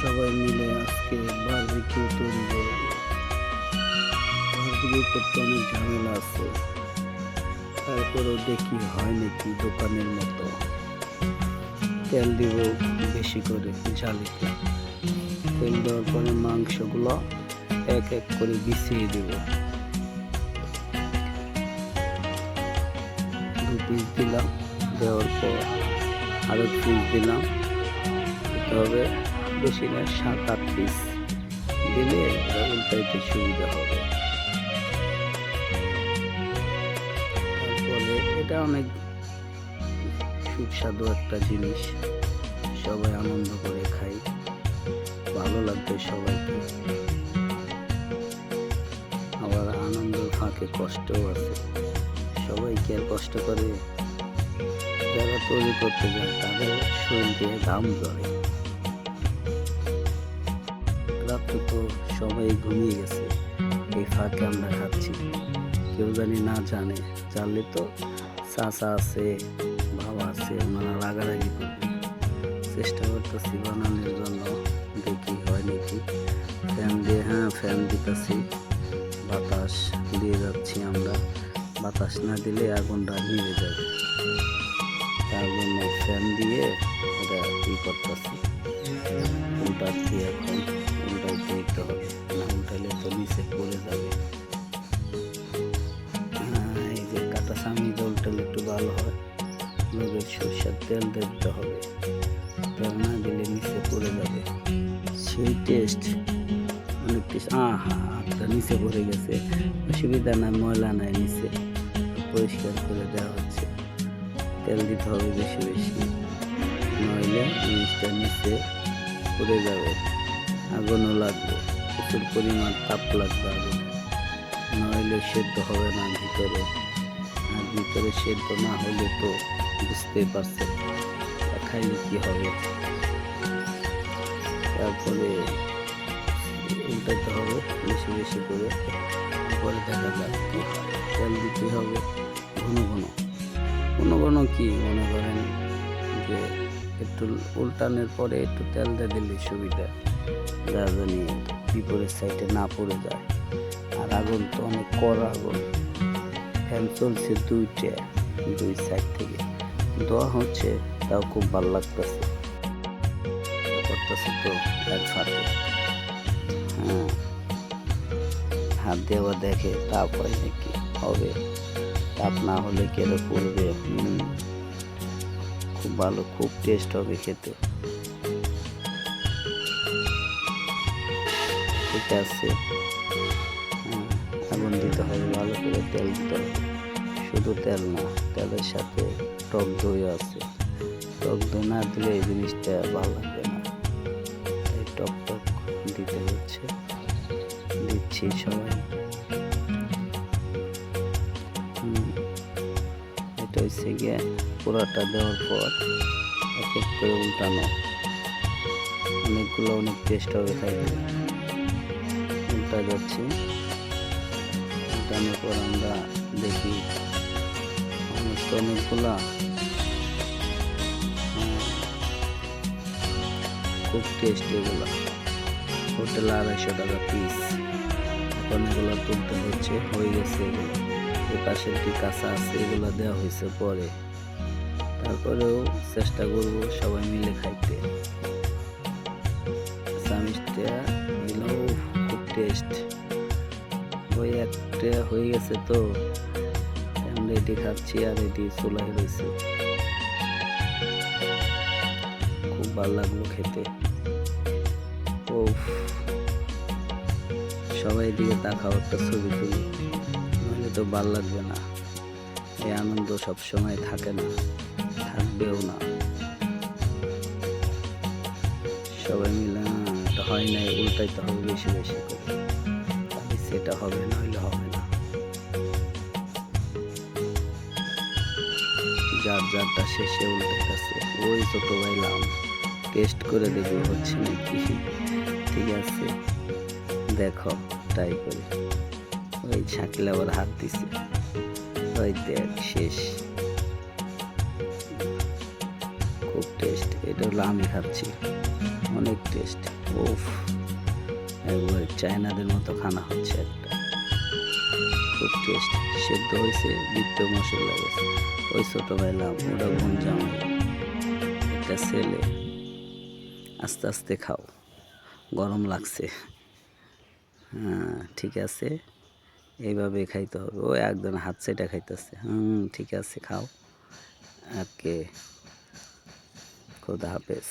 সবাই মিলে আজকে বারবিকিউ তৈরি করব করতে অনেক ঝামেলা আছে। তারপরেও দেখি হয় নাকি দোকানের মতো। তেল দিব বেশি করে ঝালিতে তেল দেওয়ার পরে মাংসগুলো এক এক করে বিছিয়ে দেব। দু পিস দিলাম, দেওয়ার পর আরও পিস দিলাম। দিতে হবে বেশি না সাত আট পিস দিলে উল্টাইতে সুবিধা হবে। তারপরে এটা অনেক সুস্বাদু একটা জিনিস। সবাই আনন্দ করে খাই ভালো লাগবে সবাইকে। আবার আনন্দ ফাঁকে কষ্টও আছে। সবাই কি আর কষ্ট করে? যারা তৈরি করতে যায়, তাদের শরীর দিয়ে ঘাম ঝরে। রাত্রে তো সবাই ঘুমিয়ে গেছে। এই ফাঁকে আমরা খাচ্ছি। কেউ জানি না জানে, জানলে তো চাচা আছে, বাবা আছে, ওনারা রাগারাগি করবে। চেষ্টা করতেছি বানানোর জন্য, দেখি হয় নাকি। ফ্যান দিয়ে হ্যাঁ ফ্যান দিতেছি। বাতাস দিয়ে যাচ্ছি আমরা। বাতাস না দিলে আগুনটা নিভে যাবে। তার জন্য ফ্যান দিয়ে এটা ই করতেছি। এখন উল্টাইতে দিতে হবে। না উল্টাইলে তো নিচে পড়ে যাবে। এই যে কাটা সামনে উল্টালে একটু ভালো হয়। লোকের সরষের তেল দিতে হবে। তেল না দিলে নিচে পড়ে যাবে। সেই টেস্ট অনেক টেস্ট আহা, হাতটা নিচে পড়ে গেছে। অসুবিধা নাই, ময়লা নাই নিচে। পরিষ্কার করে দেওয়া হচ্ছে। তেল দিতে হবে বেশি বেশি। নইলে জিনিসটা নিচে পড়ে যাবে। আগুনও লাগবে, প্রচুর পরিমাণ তাপ লাগবে আগুনে। নইলে সেদ্ধ হবে না ভিতরে। আর ভিতরে সেদ্ধ না হলে তো বুঝতেই পারছে খাইলে কি হবে? তারপরে উল্টাতে হবে, বেশি বেশি করে। পরে দেখা যাক তেল দিতে হবে, ঘন ঘন। ঘন ঘন কি মনে করেন? একটু উল্টানোর পরে একটু তেল দিয়ে দিলে সুবিধা। যা জানি বিপরীত সাইডে না পড়ে যায়। আর আগুন তো অনেক কড়া আগুন। ফ্যান চলছে দুইটা, দুই সাইড থেকে। দোয়া হচ্ছে তাও খুব ভালো লাগতেছে। করতেছে তো, এক ফাঁকে। হ্যাঁ। হাত আবার দেখে তাপ হয় নাকি হবে। তাপ না হলে কেড়ে পড়বে হুম। খুব ভালো খুব টেস্ট হবে খেতে। ঠিক আছে। হ্যাঁ, আগুন দিতে হবে ভালো করে তেল দিতে হবে শুধু তেল না তেলের সাথে টক দই আছে। টক দই না দিলে এই জিনিসটা ভালো লাগবে না। এই টক টক দিতে হচ্ছে। দিচ্ছি সবাই। এটা হচ্ছে গিয়ে পুরাটা দেওয়ার পর এক এক করে উল্টানো। অনেকগুলো, অনেক টেস্ট হবে খাইতে উল্টা যাচ্ছে। উল্টানোর পর আমরা দেখি সমস্ত অনেকগুলা খুব টেস্ট এগুলো। হোটেল আড়াইশো টাকা পিস এখন এগুলো তুলতে হচ্ছে, হয়ে গেছে। এগুলো এই পাশের কি কাঁচা আছে, এগুলো দেওয়া হয়েছে পরে। তারপরেও চেষ্টা করব সবাই মিলে খাইতে। খুব টেস্ট ওই একটা হয়ে গেছে তো এটি খাচ্ছি আর এটি চুলাই রয়েছে। খুব ভালো লাগল খেতে। ও সবাই দিকে তাকাও একটা ছবি তুলি, নাহলে তো ভালো লাগবে না। এই আনন্দ সবসময় থাকে না। থাকবেও না। সবাই মিলে "না, এটা হয় না উল্টাইতে হবে বেশি বেশি করে। তাহলে সেটা হবে না হইলে হবে না। যার যারটা শেষে উল্টাইতেছে ওই ছোট ভাইলাম টেস্ট করে দেখি হচ্ছে নাকি। ঠিক আছে। দেখো ট্রাই করে। ওই শাকিল আবার হাত দিছে। ওই দেখ শেষ। এটা হলো আমি খাচ্ছি অনেক টেস্ট ও উফ, একবার চায়নাদের মতো খানা হচ্ছে একটা। খুব টেস্ট সেদ্ধ হয়েছে দ্বিতীয় মশলা গেছে ওই ছোটো ভাইলাম ওটা বোন জামাই। একটা ছেলে। আস্তে আস্তে খাও। গরম লাগছে। হ্যাঁ ঠিক আছে। এইভাবে খাইতে হবে। ও একদম হাত সেটা খাইতেছে। হুম, ঠিক আছে, খাও। ওকে। খোদা হাফেজ।